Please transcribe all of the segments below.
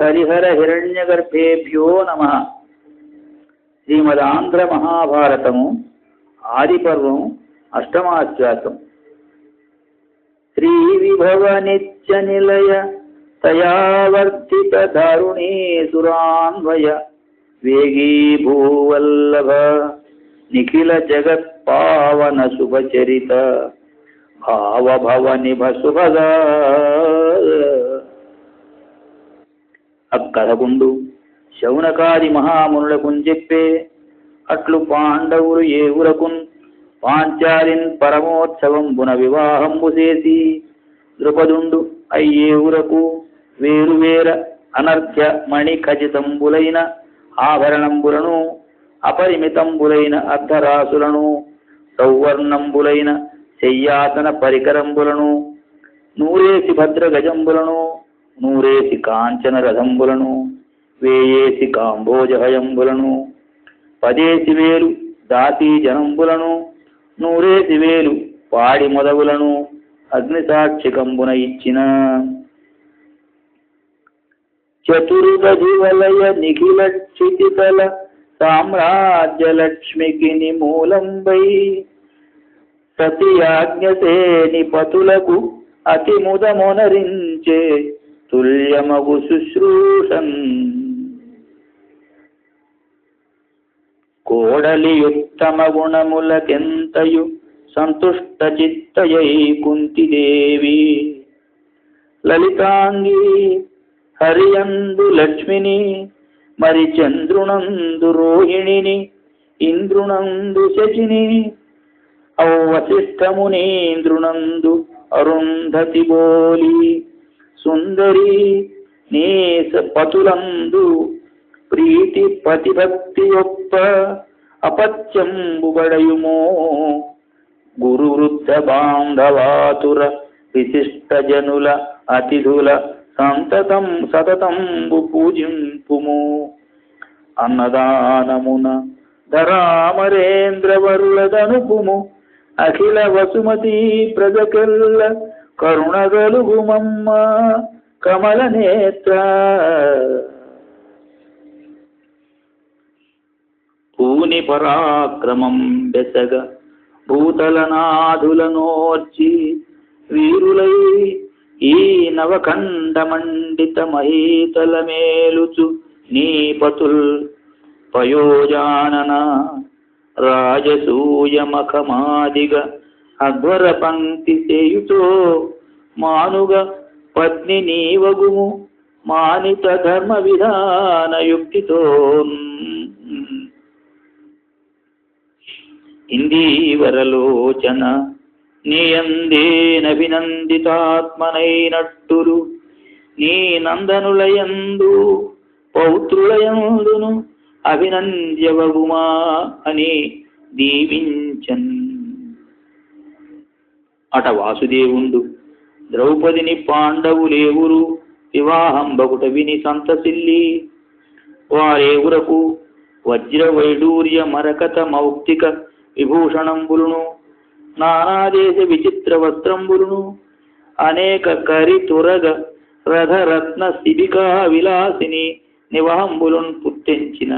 హరిహర హిరణ్యగర్భేభ్యో నమ. శ్రీమదాంధ్ర మహాభారతము ఆదిపర్వం అష్టమాశ్వాసం శ్రీ విభవ నిత్య నిలయ తయావర్తిత అక్కడకుండు శౌనకాది మహామునులకున్ చెప్పే అట్లు పాండవులు ఏ ఊరకున్? పాంచాలిన్ పరమోత్సవంబున వివాహంబు చేసి ద్రుపదుండు అయ్యే ఊరకు వేరువేర అనర్ఘ్య మణి ఖచ్చితంబులైన ఆభరణంబులను అపరిమితంబులైన అర్ధరాసులను సౌవర్ణంబులైన శయ్యాసన పరికరంబులను నూరేసి భద్ర గజంబులను నూరేసి కాంచన రథంబులను వేయేసి కాంభోజహయంబులను పదేసి వేలు దాసీ జనంబులను నూరేసి వేలు పాడి మొదవులను అగ్నిసాక్షికంబున ఇచ్చిన. చతుర్దివలయ నిఖిల క్షితితల సామ్రాజ్య లక్ష్మికి నిమూలంబై సతి పతులకు అతి ముదమునరించే తుల్యమగు శుశ్రూషన్ కోడలి ఉత్తమ గుణములకెంతయు సంతుష్ట చిత్తయై కుంతిదేవి లలితాంగి హరియందు లక్ష్మిని మరి చంద్రునందు రోహిణిని ఇంద్రునందు శచిని ఔవశిష్టమునీంద్రునందు అరుంధతి బోలి సుందరి నీ పతులందు ప్రీతి పతిభక్తి యొప్ప అపత్యంబుబడయుమో. గురు వృద్ధ బాంధవాతుర విశిష్ట జనుల అతిథుల సంతతం సతతంబు పూజింపుము. అన్నదానమున ధరామరేంద్రవరులదనుపుము. అఖిల వసుమతి ప్రజకెల్ల కరుణగలుగుమమ్మ కమల నేత్ర పూని పరాక్రమం బెసగ భూతలనాథులనోర్చి వీరులై ఈ నవఖండ మండిత మహీతల మేలుచు నీపతుల్ పయోజానన రాజసూయమఖమాదిగ. అధ్వర పంక్తి చేయుతో మానుగ పత్ని నీవగుము. మానిత ధర్మ విధాన యుక్తితో. ఇందీవరలోచన నీయందేనభినందితాత్మనైనట్టులు నీ నందనులయందు పౌత్రులయందును అభినంద్యవగుమా అని దీవించన్. అట వాసుదేవుండు. ద్రౌపదిని పాండవులేవురు వివాహం బగుట విని సంతసిల్లి. వారేవురకు వజ్ర వైడూర్య మరకత మౌక్తిక విభూషణంబులును నానాదేశ విచిత్ర వస్త్రంబులును అనేక కరి తురగ రథరత్న శిబికా విలాసిని నివహంబులున్ పుట్టించిన.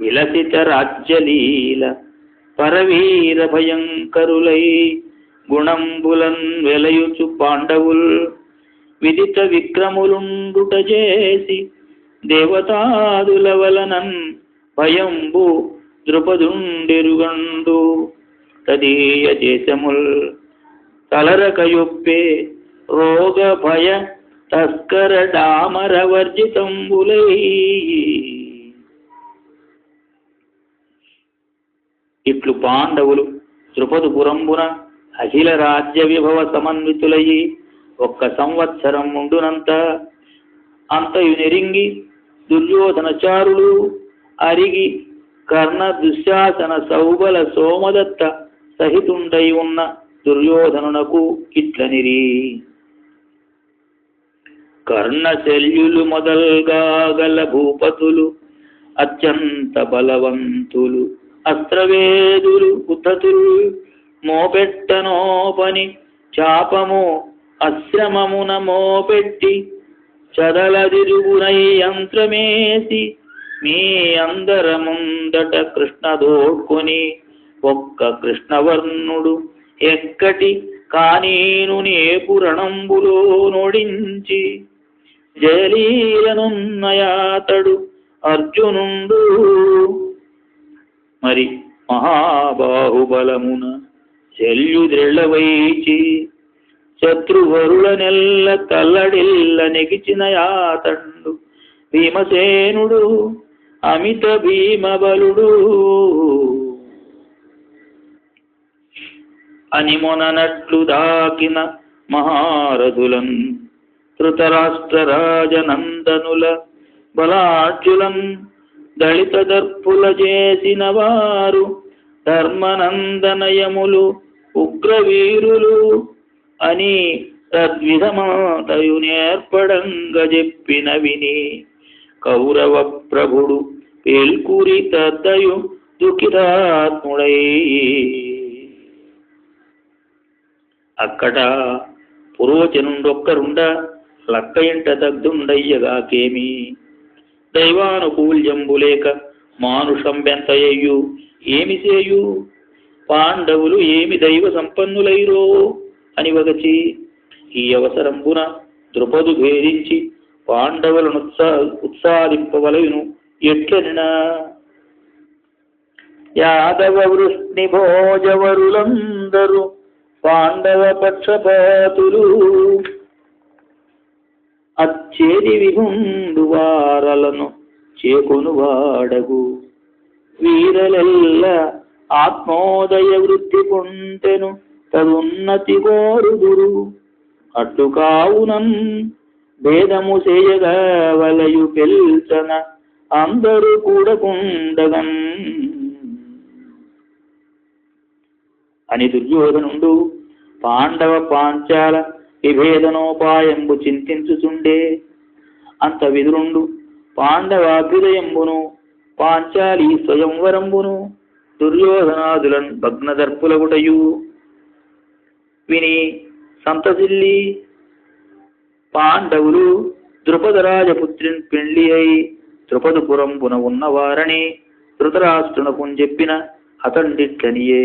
విలసిత రాజ్యలీల పరవీర భయంకరులై గుణంబులన్ వెలయుచు పాండవుల్ విదిత విక్రములుండుట చేసి దేవతాదుల వలనన్ భయంబు ద్రుపదుండెరుగండు. తదీయ దేశముల్ తలరకయొప్పే రోగ భయ తస్కర డామర ఇట్లు పాండవులు ద్రుపదుపురంబున అఖిల రాజ్య విభవ సమన్వితులయ్యి ఒక్క సంవత్సరం ఉండునంత అంతయు నెరింగి దుర్యోధనచారులు అరిగి కర్ణ దుశ్శాసన సౌబల సోమదత్త సహితుండై ఉన్న దుర్యోధనునకు ఇట్లనిరి. కర్ణశల్యులు మొదల్గా గల భూపతులు అత్యంత బలవంతులు. అస్త్రవేదులు ఉద్ధతులు మోపెట్టనోపని చాపము అశ్రమమున మోపెట్టి చదలదిరుగునై యంత్రమేసి మీ అందర ముందట కృష్ణ దోడ్కొని ఒక్క కృష్ణవర్ణుడు ఎక్కటి కానీను నే పురణంబులో నొడించి జయలీలనున్నయాతడు అర్జునుండు మరి మహాబాహుబలమున శల్యుద్రెళ్ళవైచి శత్రువరుల నెల్ల కల్లడిల్ల నెగిచిన యాతండు భీమసేనుడు అమిత భీమబలుడు. అని మొననట్లు దాకిన మహారథులన్ ధృతరాష్ట్ర రాజనందనుల బలార్జులన్ దళిత దర్పుల చేసిన వారు ధర్మనందనయములు ఉగ్రవీరులు అని తద్విధమాతయు నేర్పడంగ చెప్పిన విని కౌరవ ప్రభుడు పేల్కూరి తద్దయు దుఃఖితాత్ముడై. అక్కడ పురోచనుండొక్కరుండ లక్క ఇంట దగ్ధుండయ్యగాకేమి? దైవానుకూల్యంబులేక మానుషం బెంతయ్యు ఏమి చేయు పాండవులు ఏమి దైవ సంపన్నులైరో? అని వగచి ఈ అవసరంబున ద్రుపదు భేదించి పాండవులను ఉత్సా ఉత్సాదింపవలయును ఎట్లనినా? యాదవ వృష్ణి భోజవరులందరూ పాండవ పక్షపాతులు. అచ్చేది విహుండు వారలను చేకొను వాడగు. వీరలెల్ల ఆత్మోదయ వృద్ధి పొంతెను తదున్నతి కోరుదురు. అట్లు కావునన్ భేదము చేయగా వలయు పెల్చన అందరూ కూడకుండగన్ అని దుర్యోధనుడు పాండవ పాంచాల విభేదనోపాయంబు చింతించుచుండే. అంత విదురుండు పాండవాభ్యుదయంబును పాంచాలి స్వయంవరంబును దుర్యోధనాదులన్ భగ్నదర్పులగుటయు. విని సంతసిల్లి పాండవులు ద్రుపదరాజపుత్రిన్ పెళ్ళి అయి ద్రుపదపురంబున ఉన్నవారని ధృతరాష్ట్రునకు చెప్పిన అతండిట్లనియే